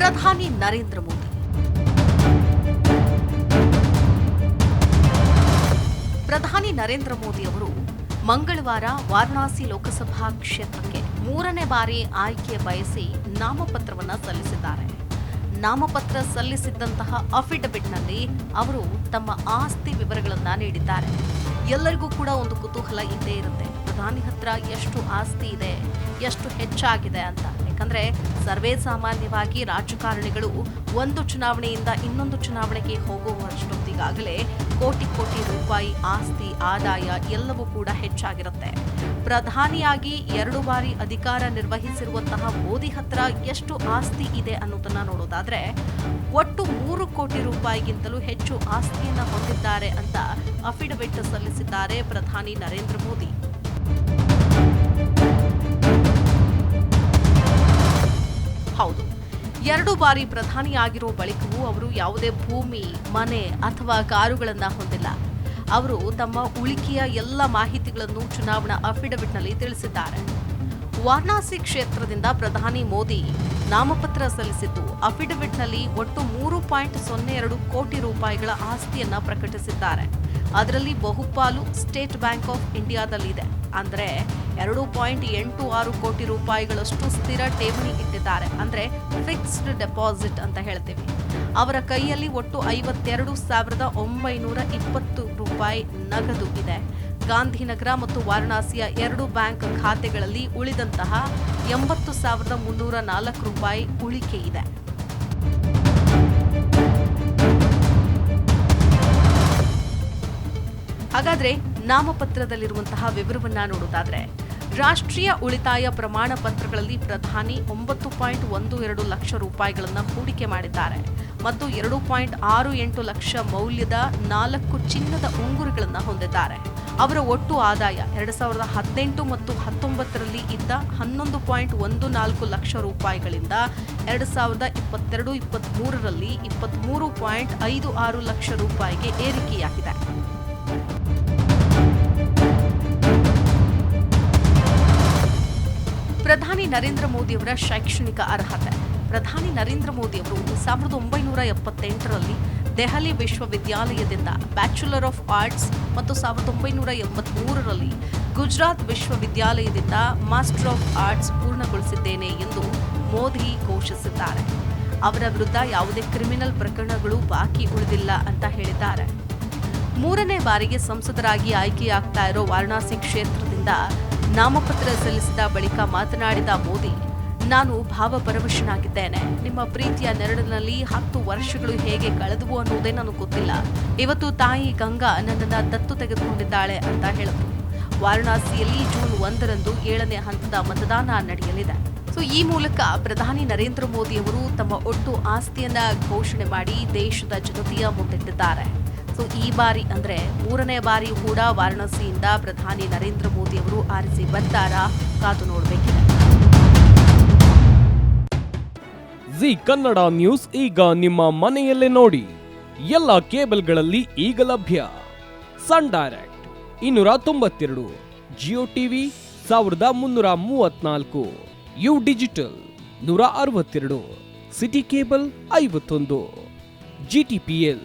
ಪ್ರಧಾನಿ ನರೇಂದ್ರ ಮೋದಿ. ಪ್ರಧಾನಿ ನರೇಂದ್ರ ಮೋದಿ ಅವರು ಮಂಗಳವಾರ ವಾರಣಾಸಿ ಲೋಕಸಭಾ ಕ್ಷೇತ್ರಕ್ಕೆ ಮೂರನೇ ಬಾರಿ ಆಯ್ಕೆ ಬಯಸಿ ನಾಮಪತ್ರವನ್ನು ಸಲ್ಲಿಸಿದ್ದಾರೆ. ನಾಮಪತ್ರ ಸಲ್ಲಿಸಿದ್ದಂತಹ ಅಫಿಡವಿಟ್ನಲ್ಲಿ ಅವರು ತಮ್ಮ ಆಸ್ತಿ ವಿವರಗಳನ್ನು ನೀಡಿದ್ದಾರೆ. ಎಲ್ಲರಿಗೂ ಕೂಡ ಒಂದು ಕುತೂಹಲ ಇದ್ದೇ ಇರುತ್ತೆ. ಪ್ರಧಾನಿ ಹತ್ರ ಎಷ್ಟು ಆಸ್ತಿ ಇದೆ, ಎಷ್ಟು ಹೆಚ್ಚಾಗಿದೆ ಅಂತ. ಯಾಕಂದ್ರೆ ಸರ್ವೇ ಸಾಮಾನ್ಯವಾಗಿ ರಾಜಕಾರಣಿಗಳು ಒಂದು ಚುನಾವಣೆಯಿಂದ ಇನ್ನೊಂದು ಚುನಾವಣೆಗೆ ಹೋಗುವಷ್ಟೊತ್ತಿಗಾಗಲೇ ಕೋಟಿ ಕೋಟಿ ರೂಪಾಯಿ ಆಸ್ತಿ, ಆದಾಯ ಎಲ್ಲವೂ ಕೂಡ ಹೆಚ್ಚಾಗಿರುತ್ತೆ. ಪ್ರಧಾನಿಯಾಗಿ ಎರಡು ಬಾರಿ ಅಧಿಕಾರ ನಿರ್ವಹಿಸಿರುವಂತಹ ಮೋದಿ ಹತ್ರ ಎಷ್ಟು ಆಸ್ತಿ ಇದೆ ಅನ್ನೋದನ್ನ ನೋಡೋದಾದ್ರೆ ಒಟ್ಟು ಮೂರು ಕೋಟಿ ರೂಪಾಯಿಗಿಂತಲೂ ಹೆಚ್ಚು ಆಸ್ತಿಯನ್ನು ಹೊಂದಿದ್ದಾರೆ ಅಂತ ಅಫಿಡವಿಟ್ ಸಲ್ಲಿಸಿದ್ದಾರೆ ಪ್ರಧಾನಿ ನರೇಂದ್ರ ಮೋದಿ. ಎರಡು ಬಾರಿ ಪ್ರಧಾನಿಯಾಗಿರೋ ಬಳಿಕವೂ ಅವರು ಯಾವುದೇ ಭೂಮಿ, ಮನೆ ಅಥವಾ ಕಾರುಗಳನ್ನು ಹೊಂದಿಲ್ಲ. ಅವರು ತಮ್ಮ ಉಳಿಕೆಯ ಎಲ್ಲ ಮಾಹಿತಿಗಳನ್ನು ಚುನಾವಣಾ ಅಫಿಡವಿಟ್ನಲ್ಲಿ ತಿಳಿಸಿದ್ದಾರೆ. ವಾರಣಾಸಿ ಕ್ಷೇತ್ರದಿಂದ ಪ್ರಧಾನಿ ಮೋದಿ ನಾಮಪತ್ರ ಸಲ್ಲಿಸಿದ್ದು, ಅಫಿಡವಿಟ್ನಲ್ಲಿ ಒಟ್ಟು ಮೂರು ಪಾಯಿಂಟ್ ಸೊನ್ನೆ ಎರಡು ಕೋಟಿ ರೂಪಾಯಿಗಳ ಆಸ್ತಿಯನ್ನ ಪ್ರಕಟಿಸಿದ್ದಾರೆ. ಅದರಲ್ಲಿ ಬಹುಪಾಲು ಸ್ಟೇಟ್ ಬ್ಯಾಂಕ್ ಆಫ್ ಇಂಡಿಯಾದಲ್ಲಿದೆ. ಅಂದ್ರೆ ಎರಡು ಪಾಯಿಂಟ್ ಎಂಟು ಆರು ಕೋಟಿ ರೂಪಾಯಿಗಳಷ್ಟು ಸ್ಥಿರ ಠೇವಣಿ ಇಟ್ಟಿದ್ದಾರೆ. ಅಂದ್ರೆ ಫಿಕ್ಸ್ಡ್ ಡೆಪಾಸಿಟ್ ಅಂತ ಹೇಳ್ತೀವಿ. ಅವರ ಕೈಯಲ್ಲಿ ಒಟ್ಟು ಐವತ್ತೆರಡು ಸಾವಿರದ ಒಂಬೈನೂರ ಇಪ್ಪತ್ತು ರೂಪಾಯಿ ನಗದು ಇದೆ. ಗಾಂಧಿನಗರ ಮತ್ತು ವಾರಣಾಸಿಯ ಎರಡು ಬ್ಯಾಂಕ್ ಖಾತೆಗಳಲ್ಲಿ ಉಳಿದಂತಹ ಎಂಬತ್ತು ಸಾವಿರದ ಮುನ್ನೂರ ನಾಲ್ಕು ರೂಪಾಯಿ ಉಳಿಕೆ ಇದೆ. ಹಾಗಾದ್ರೆ ನಾಮಪತ್ರದಲ್ಲಿರುವಂತಹ ವಿವರವನ್ನ ನೋಡೋದಾದ್ರೆ, ರಾಷ್ಟ್ರೀಯ ಉಳಿತಾಯ ಪ್ರಮಾಣ ಪತ್ರಗಳಲ್ಲಿ ಪ್ರಧಾನಿ ಒಂಬತ್ತು ಪಾಯಿಂಟ್ ಒಂದು ಎರಡು ಲಕ್ಷ ರೂಪಾಯಿಗಳನ್ನು ಹೂಡಿಕೆ ಮಾಡಿದ್ದಾರೆ. ಮತ್ತು ಎರಡು ಪಾಯಿಂಟ್ ಆರು ಎಂಟು ಲಕ್ಷ ಮೌಲ್ಯದ ನಾಲ್ಕು ಚಿನ್ನದ ಉಂಗುರಗಳನ್ನು ಹೊಂದಿದ್ದಾರೆ. ಅವರ ಒಟ್ಟು ಆದಾಯ ಎರಡು ಸಾವಿರದ ಹದಿನೆಂಟು ಮತ್ತು ಹತ್ತೊಂಬತ್ತರಲ್ಲಿ ಇದ್ದ ಹನ್ನೊಂದು ಪಾಯಿಂಟ್ ಒಂದು ನಾಲ್ಕು ಲಕ್ಷ ರೂಪಾಯಿಗಳಿಂದ ಎರಡು ಸಾವಿರದ ಇಪ್ಪತ್ತೆರಡು ಇಪ್ಪತ್ತ್ಮೂರರಲ್ಲಿ ಇಪ್ಪತ್ತ್ಮೂರು ಪಾಯಿಂಟ್ ಐದು ಆರು ಲಕ್ಷ ರೂಪಾಯಿಗೆ ಏರಿಕೆಯಾಗಿದೆ. ನರೇಂದ್ರ ಮೋದಿಯವರ ಶೈಕ್ಷಣಿಕ ಅರ್ಹತೆ. ಪ್ರಧಾನಿ ನರೇಂದ್ರ ಮೋದಿಯವರು ಸಾವಿರದ ಒಂಬೈನೂರ ಎಪ್ಪತ್ತೆಂಟರಲ್ಲಿ ದೆಹಲಿ ವಿಶ್ವವಿದ್ಯಾಲಯದಿಂದ ಬ್ಯಾಚುಲರ್ ಆಫ್ ಆರ್ಟ್ಸ್ ಮತ್ತು ಸಾವಿರದ ಒಂಬೈನೂರ ಎಂಬತ್ಮೂರರಲ್ಲಿ ಗುಜರಾತ್ ವಿಶ್ವವಿದ್ಯಾಲಯದಿಂದ ಮಾಸ್ಟರ್ ಆಫ್ ಆರ್ಟ್ಸ್ ಪೂರ್ಣಗೊಳಿಸಿದ್ದೇನೆ ಎಂದು ಮೋದಿ ಘೋಷಿಸಿದ್ದಾರೆ. ಅವರ ವಿರುದ್ಧ ಯಾವುದೇ ಕ್ರಿಮಿನಲ್ ಪ್ರಕರಣಗಳು ಬಾಕಿ ಉಳಿದಿಲ್ಲ ಅಂತ ಹೇಳಿದ್ದಾರೆ. ಮೂರನೇ ಬಾರಿಗೆ ಸಂಸದರಾಗಿ ಆಯ್ಕೆಯಾಗ್ತಾ ಇರೋ ವಾರಣಾಸಿ ಕ್ಷೇತ್ರದಿಂದ ನಾಮಪತ್ರ ಸಲ್ಲಿಸಿದ ಬಳಿಕ ಮಾತನಾಡಿದ ಮೋದಿ, ನಾನು ಭಾವಪರವಶನಾಗಿದ್ದೇನೆ. ನಿಮ್ಮ ಪ್ರೀತಿಯ ನೆರಳಿನಲ್ಲಿ ಹತ್ತು ವರ್ಷಗಳು ಹೇಗೆ ಕಳೆದವು ಅನ್ನುವುದೇ ನನಗೆ ಗೊತ್ತಿಲ್ಲ. ಇವತ್ತು ತಾಯಿ ಗಂಗಾ ನನ್ನನ್ನು ದತ್ತು ತೆಗೆದುಕೊಂಡಿದ್ದಾಳೆ ಅಂತ ಹೇಳಿದ್ರು ವಾರಣಾಸಿಯಲ್ಲಿ ಜೂನ್ ಒಂದರಂದು ಏಳನೇ ಹಂತದ ಮತದಾನ ನಡೆಯಲಿದೆ. ಸೊ, ಈ ಮೂಲಕ ಪ್ರಧಾನಿ ನರೇಂದ್ರ ಮೋದಿ ಅವರು ತಮ್ಮ ಒಟ್ಟು ಆಸ್ತಿಯನ್ನ ಘೋಷಣೆ ಮಾಡಿ ದೇಶದ ಜನತೆಯ ಮುಂದಿಟ್ಟಿದ್ದಾರೆ. ಸೊ ಈ ಬಾರಿ ಅಂದ್ರೆ ಮೂರನೇ ಬಾರಿ ಕೂಡ ವಾರಣಾಸಿಯಿಂದ ಪ್ರಧಾನಿ ನರೇಂದ್ರ ಮೋದಿ ಅವರು ಆರಿಸಿ ಬರ್ತಾರಾ ಕಾದು ನೋಡಬೇಕಿದೆ. ಜಿ ಕನ್ನಡ ನ್ಯೂಸ್ ಈಗ ನಿಮ್ಮ ಮನೆಯಲ್ಲೇ ನೋಡಿ. ಎಲ್ಲ ಕೇಬಲ್ಗಳಲ್ಲಿ ಈಗ ಲಭ್ಯ. ಸನ್ ಡೈರೆಕ್ಟ್ ಇನ್ನೂರ ತೊಂಬತ್ತೆರಡು, ಜಿಯೋ ಟಿವಿ ಸಾವಿರದ ಮುನ್ನೂರ ಮೂವತ್ನಾಲ್ಕು, ಯು ಡಿಜಿಟಲ್ ನೂರ ಅರವತ್ತೆರಡು, ಸಿಟಿ ಕೇಬಲ್ ಐವತ್ತೊಂದು ಜಿಟಿಪಿಎಲ್